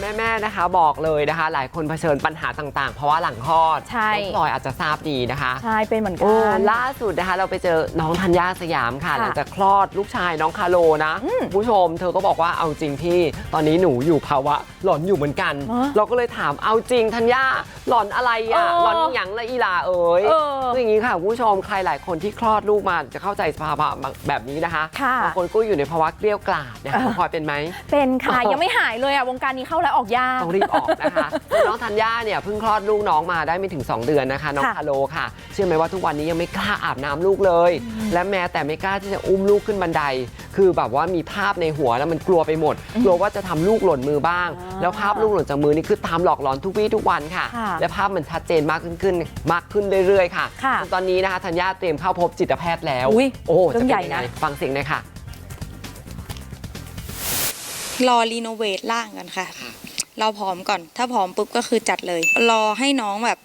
แม่ๆนะคะบอกเลยนะคะ หลายคนเผชิญปัญหาต่างๆ เพราะว่าหลังคลอดใช่ น้องพลอยอาจจะทราบดีนะคะใช่ เป็นเหมือนกัโอ้น ล่าสุดนะคะเราไปเจอน้องธัญญาสยามค่ะ ค่ะหลังจากคลอดลูกชายน้องคาโลนะคุณผู้ชมเธอก็บอกว่าเอาจริงพี่ตอนนี้หนูอยู่ภาวะหลอนอยู่เหมือนกัน ฮะเราก็เลยถามเอาจริงธัญญาหลอนอะไรอะเออหลอนอหยังละอีหลาเอ๋ยเออคืออย่างนี้ค่ะคุณผู้ชมใครหลายคนที่คลอดลูกมาจะเข้าใจสภาวะแบบนี้นะคะค่ะ บางคนก็อยู่ในภาวะเกลี้ยวกล่อมนะคะน้องพลอยเป็นไหม เป็นค่ะโอ้ยังไม่หายเลยอะ วงการนี้เข้าแล้วออกยาก ต้องรีบออกนะคะซึ่งน้องธัญญาเนี่ยเพิ่งคลอดลูกน้องมาได้ไม่ถึง 2 เดือนนะคะ น้องค่ะคาโลค่ะ เชื่อไหมว่าทุกวันนี้ยังไม่กล้าอาบน้ำลูกเลย และแม้แต่ไม่กล้าที่จะอุ้มลูกขึ้นบันได คือแบบว่ามีภาพในหัวแล้วมันกลัวไปหมด กลัวว่าจะทำลูกหล่นมือบ้าง อ่าแล้วภาพลูกหล่นจากมือนี่คือตามหลอกหลอนทุกวี่ทุกวันค่ะ ค่ะและภาพมันชัดเจนมากขึ้นขึ้นมากขึ้นเรื่อยๆค่ะค่ะจนตอนนี้นะคะธัญญาเตรียมเข้าพบจิตแพทย์แล้ว อุ๊ยโอ้เรื่จะองเป็นใหญ่ยังไงนะ ฟังเสียงหน่อยค่ะ รอรีโนเวทร่างกันค่ะ เราพร้อมก่อน ถ้าพร้อมปุ๊บก็คือจัดเลย รอให้น้องแบบ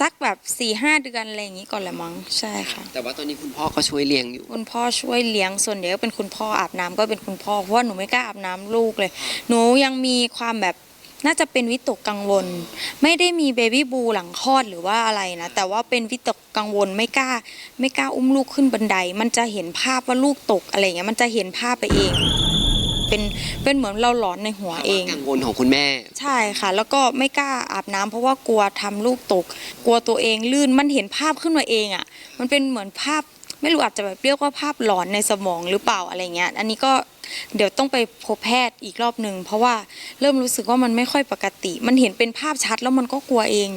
สักแบบ4ี่ห้าเดือนอะไรอย่างนี้ก่อนแหละมั้งใช่ค่ะ แต่ว่าตอนนี้คุณพ่อก็ช่วยเลี้ยงอยู่ คุณพ่อช่วยเลี้ยงส่วนใหญ่ก็เป็นคุณพ่ออาบน้ำก็เป็นคุณพ่อเพราะว่าหนูไม่กล้าอาบน้ำลูกเลย หนูยังมีความแบบน่าจะเป็นวิตกกังวล ไม่ได้มีเบบี้บูหลังคลอดหรือว่าอะไรนะ แต่ว่าเป็นวิตกกังวลไม่กล้า ไม่กล้าอุ้มลูกขึ้นบันได มันจะเห็นภาพว่าลูกตกอะไรอย่างเงี้ยมันจะเห็นภาพไปเอง เป็นเป็นเหมือนเราหลอนในหัวเอง กังวลของคุณแม่ ใช่ค่ะ แล้วก็ไม่กล้าอาบน้ำเพราะว่ากลัวทำลูกตก กลัวตัวเองลื่นมันเห็นภาพขึ้นมาเองอะ่ะ มันเป็นเหมือนภาพไม่รู้อาจจะแบบเรียกว่าภาพหลอนในสมองหรือเปล่าอะไรเงี้ย อันนี้ก็เดี๋ยวต้องไปพบแพทย์อีกรอบหนึ่งเพราะว่าเริ่มรู้สึกว่ามันไม่ค่อยปกติ มันเห็นเป็นภาพชัดแล้วมันก็กลัวเอง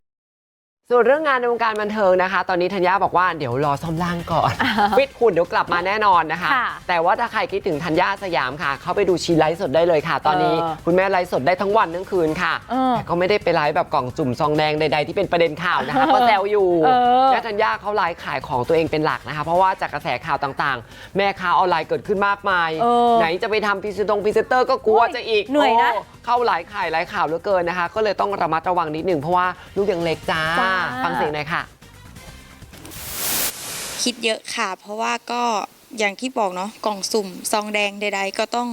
ส่วนเรื่องงานในวงการบันเทิงนะคะ ตอนนี้ธัญญาบอกว่าเดี๋ยวรอซ่อมร่างก่อนฟิตหุ่นเดี๋ยวกลับมาแน่นอนนะคะค่ะแต่ว่าถ้าใครคิดถึงธัญญาสยามค่ะ เขาไปดูชีไลฟ์สดได้เลยค่ะ ตอนนี้เออคุณแม่ไลฟ์สดได้ทั้งวันทั้งคืนค่ะเออแต่ก็ไม่ได้ไปไลฟ์แบบกล่องจุ่มซองแดงใดๆที่เป็นประเด็นข่าวนะคะก็แซวอยู่เออและธัญญาเขาไลฟ์ขายของตัวเองเป็นหลักนะคะ เพราะว่าจากกระแสข่าวต่างๆ แม่ค้าออนไลน์เกิดขึ้นมากมายเออไหนจะไปทำพรีเซนต์พรีเซนเตอร์ก็กลัวจะอีกเหนื่อยนะโเข้าหลายข่ายหลายข่าวเหลือเกินนะคะ ก็เลยต้องระมัดระวังนิดหนึ่งเพราะว่าลูกยังเล็กจ้าจ้า ฟังเสียงหน่อยค่ะ คิดเยอะค่ะ เพราะว่าก็อย่างที่บอกเนาะกล่องสุ่มซองแดงใด ๆ ก็ต้อง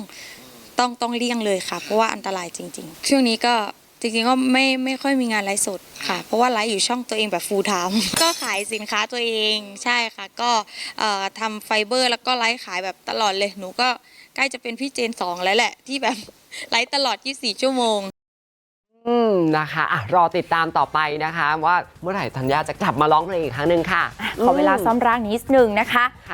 ต้องต้องเลี่ยงเลยค่ะ เพราะว่าอันตรายจริง ๆ ช่วงนี้ก็จริงๆก็ไม่ไม่ค่อยมีงานไลฟ์สดค่ะ เพราะว่าไลฟ์อยู่ช่องตัวเองแบบ full time ก็ขายสินค้าตัวเองใช่ค่ะ ก็เอ่อทำไฟเบอร์แล้วก็ไลฟ์ขายแบบตลอดเลยหนูก็ใกล้จะเป็นพี่เจนสองแล้วแหละ ที่แบบ ไลฟ์ตลอด 24 ชั่วโมง อืมนะคะอะรอติดตามต่อไปนะคะ ว่าเมื่อไหร่ธัญญาจะกลับมาร้องเพลงอีกครั้งหนึ่งค่ะ ขอเวลาซ่อมร่างนิดนึงนะคะค่ะ